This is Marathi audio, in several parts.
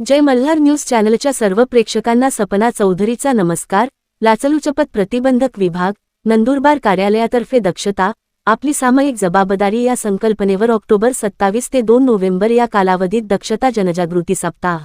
जय मल्हार न्यूज चॅनलच्या सर्व प्रेक्षकांना सपना चौधरीचा नमस्कार. लाचलुचपत प्रतिबंधक विभाग नंदुरबार कार्यालयातर्फे दक्षता आपली सामायिक जबाबदारी या संकल्पनेवर ऑक्टोबर सत्तावीस ते दोन नोव्हेंबर या कालावधीत दक्षता जनजागृती सप्ताह.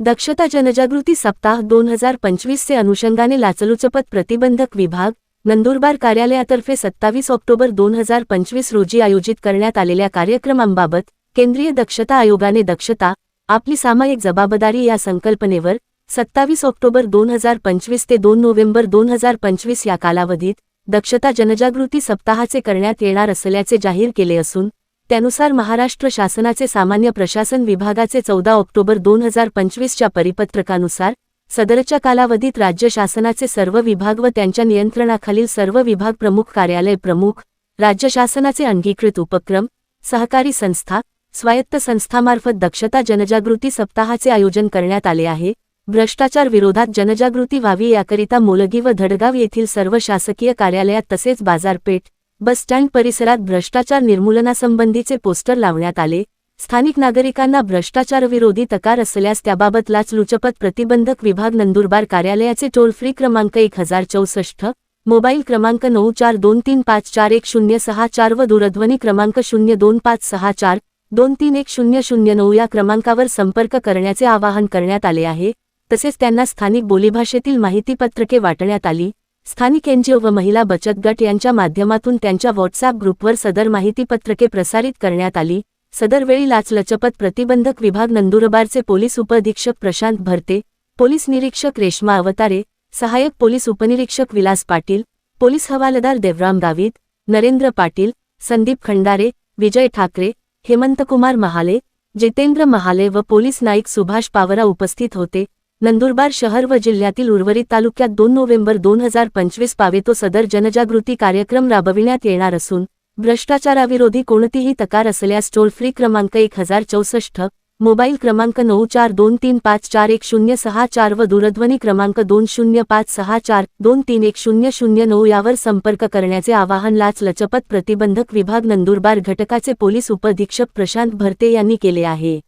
दक्षता जनजागृती सप्ताह दोन हजार पंचवीसचे अनुषंगाने लाचलुचपत प्रतिबंधक विभाग नंदुरबार कार्यालयातर्फे सत्तावीस ऑक्टोबर दोन हजार पंचवीस रोजी आयोजित करण्यात आलेल्या कार्यक्रमांबाबत केंद्रीय दक्षता आयोगाने दक्षता आपली सामायिक जबाबदारी या संकल्पनेवर सत्तावीस ऑक्टोबर दोन हजार पंचवीस ते दोन नोव्हेंबर दोन हजार पंचवीस या कालावधीत दक्षता जनजागृती सप्ताहाचे करण्यात येणार असल्याचे जाहीर केले असून त्यानुसार महाराष्ट्र शासनाचे सामान्य प्रशासन विभागाचे चौदा ऑक्टोबर दोन हजार पंचवीसच्या परिपत्रकानुसार सदरच्या कालावधीत राज्य शासनाचे सर्व विभाग व त्यांच्या नियंत्रणाखालील सर्व विभाग प्रमुख कार्यालय प्रमुख राज्य शासनाचे अंगीकृत उपक्रम सहकारी संस्था स्वायत्त संस्थामार्फत दक्षता जनजागृती सप्ताहाचे आयोजन करण्यात आले आहे. भ्रष्टाचार विरोधात जनजागृती व्हावी याकरिता मोलगी व धडगाव येथील सर्व शासकीय कार्यालयात तसेच बाजारपेठ बसस्टँड परिसरात भ्रष्टाचार निर्मूलनासंबंधीचे पोस्टर लावण्यात आले. स्थानिक नागरिकांना भ्रष्टाचारविरोधी तकार असल्यास त्याबाबत लाचलुचपत प्रतिबंधक विभाग नंदुरबार कार्यालयाचे टोल फ्री क्रमांक एक हजार चौसष्ट मोबाईल क्रमांक नऊ चार दोन तीन पाच चार एक शून्य सहा चार व दूरध्वनी क्रमांक शून्य दोन पाच सहा चार दोन तीन एक शून्य शून्य नऊ या क्रमांकावर संपर्क करण्याचे आवाहन करण्यात आले आहे. तसेच त्यांना स्थानिक बोलीभाषेतील माहितीपत्रके वाटण्यात आली. स्थानिक एनजीओ व महिला बचत गट यांच्या माध्यमातून त्यांच्या व्हॉट्सअप ग्रुपवर सदर माहितीपत्रके प्रसारित करण्यात आली. सदरवेळी लाचलचपत प्रतिबंधक विभाग नंदुरबारचे पोलीस उपअधीक्षक प्रशांत भरते पोलीस निरीक्षक रेश्मा अवतारे सहाय्यक पोलीस उपनिरीक्षक विलास पाटील पोलीस हवालदार देवराम गावित नरेंद्र पाटील संदीप खंडारे विजय ठाकरे हेमंतकुमार महाले जितेंद्र महाले व पोलीस नाईक सुभाष पावरा उपस्थित होते. नंदुरबार शहर व जिल्ह्यातील उर्वरित तालुक्यात दोन नोव्हेंबर दोन हजार पंचवीस पावेतो सदर जनजागृती कार्यक्रम राबविण्यात येणार असून भ्रष्टाचाराविरोधी कोणतीही तकार असल्यास टोल फ्री क्रमांक एक हजार चौसष्ट मोबाईल क्रमांक नऊ चार दोन तीन पाच चार एक शून्य सहा चार व दूरध्वनी क्रमांक दोन शून्य पाच सहा चार दोन तीन एक शून्य शून्य नऊ यावर संपर्क करण्याचे आवाहन लाच लचपत प्रतिबंधक विभाग नंदुरबार घटकाचे पोलीस उपअधीक्षक प्रशांत भरते यांनी केले आहे.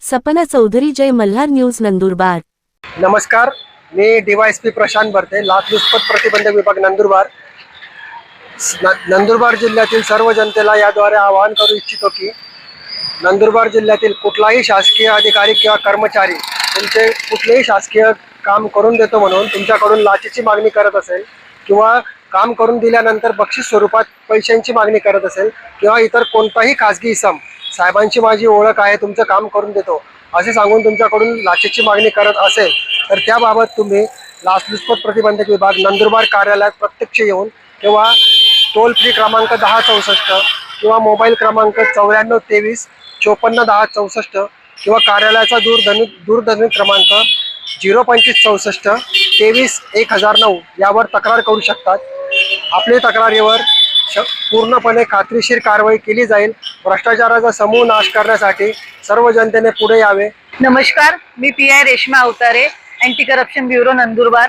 सपना चौधरी जय मल्हार न्यूज नंदुरबार. नमस्कार मी डीवायएसपी प्रशांत भरते लाचलुचपत प्रतिबंधक विभाग नंदुरबार. न- नंदुरबार जिल्ह्यातील सर्व जनतेला याद्वारे आवाहन करू इच्छितो की नंदुरबार जिल्ह्यातील कुठलाही शासकीय अधिकारी किंवा कर्मचारी तुमचे कुठलेही शासकीय काम करून देतो म्हणून तुमच्याकडून लाचेची मागणी करत असेल किंवा काम करून दिल्यानंतर बक्षीस स्वरूपात पैशांची मागणी करत असेल किंवा इतर कोणताही खाजगी इसम साहेबांची माझी ओळख आहे तुमचं काम करून देतो असे सांगून तुमच्याकडून लाचेची मागणी करत असेल तर त्याबाबत तुम्ही लाचलुचपत प्रतिबंधक विभाग नंदुरबार कार्यालयात प्रत्यक्ष येऊन किंवा टोल फ्री क्रमांक दहा चौसष्ट किंवा मोबाईल क्रमांक चौऱ्याण्णव तेवीस चोपन्न दहा चौसष्ट किंवा कार्यालयाचा दूरध्वनी दूरध्वनी क्रमांक झिरो पंचवीस चौसष्ट तेवीस एक हजार नऊ यावर तक्रार करू शकतात. आपली तक्रारीवर श पूर्णपणे खात्रीशीर कारवाई केली जाईल. भ्रष्टाचाराचा समूह नाश करण्यासाठी सर्व जनतेने पुढे यावे. नमस्कार मी पी आय रेश्मा अवतारे अँटी करप्शन ब्युरो नंदुरबार.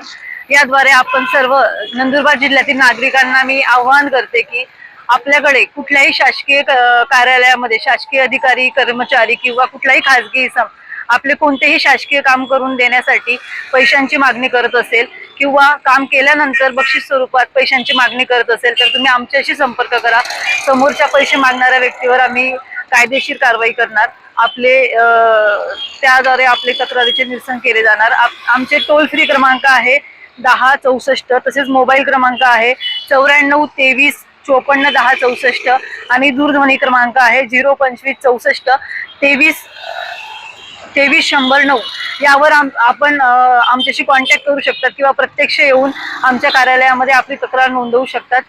याद्वारे आपण सर्व नंदुरबार जिल्ह्यातील नागरिकांना मी आवाहन करते की आपल्याकडे कुठल्याही शासकीय क- कार्यालयामध्ये शासकीय अधिकारी कर्मचारी किंवा कुठलाही खाजगी इसम आपले कोणतेही शासकीय काम करून देण्यासाठी पैशांची मागणी करत असेल किंवा काम केल्यानंतर बक्षीस स्वरूपात पैशांची मागणी करत असेल तर तुम्ही आमच्याशी संपर्क करा. समोरच्या पैसे मागणाऱ्या व्यक्तीवर आम्ही कायदेशीर कारवाई करणार. आपले त्याद्वारे आपले तक्रारीचे निरसन केले जाणार. आमचे टोल फ्री क्रमांक आहे दहा चौसष्ट तसेच मोबाईल क्रमांक आहे चौऱ्याण्णव तेवीस चोपन्न दहा चौसष्ट आणि दूरध्वनी क्रमांक आहे झिरो पंचवीस चौसष्ट तेवीस तेवीस शंभर नऊ. यावर आम आपण आमच्याशी कॉन्टॅक्ट करू शकतात किंवा प्रत्यक्ष येऊन आमच्या कार्यालयामध्ये आपली तक्रार नोंदवू शकतात.